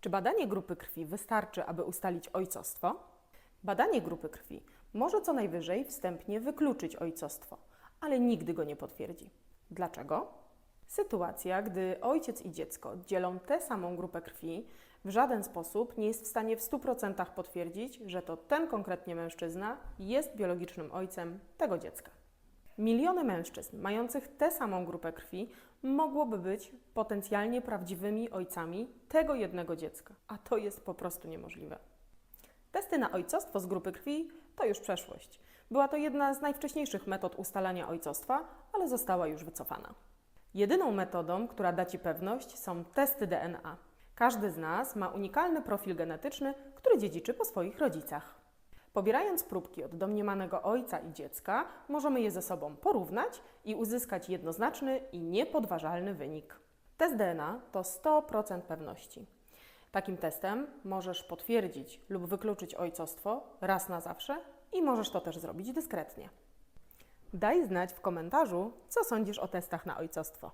Czy badanie grupy krwi wystarczy, aby ustalić ojcostwo? Badanie grupy krwi może co najwyżej wstępnie wykluczyć ojcostwo, ale nigdy go nie potwierdzi. Dlaczego? Sytuacja, gdy ojciec i dziecko dzielą tę samą grupę krwi, w żaden sposób nie jest w stanie w 100% potwierdzić, że to ten konkretnie mężczyzna jest biologicznym ojcem tego dziecka. Miliony mężczyzn mających tę samą grupę krwi mogłoby być potencjalnie prawdziwymi ojcami tego jednego dziecka, a to jest po prostu niemożliwe. Testy na ojcostwo z grupy krwi to już przeszłość. Była to jedna z najwcześniejszych metod ustalania ojcostwa, ale została już wycofana. Jedyną metodą, która da Ci pewność, są testy DNA. Każdy z nas ma unikalny profil genetyczny, który dziedziczy po swoich rodzicach. Pobierając próbki od domniemanego ojca i dziecka, możemy je ze sobą porównać i uzyskać jednoznaczny i niepodważalny wynik. Test DNA to 100% pewności. Takim testem możesz potwierdzić lub wykluczyć ojcostwo raz na zawsze i możesz to też zrobić dyskretnie. Daj znać w komentarzu, co sądzisz o testach na ojcostwo.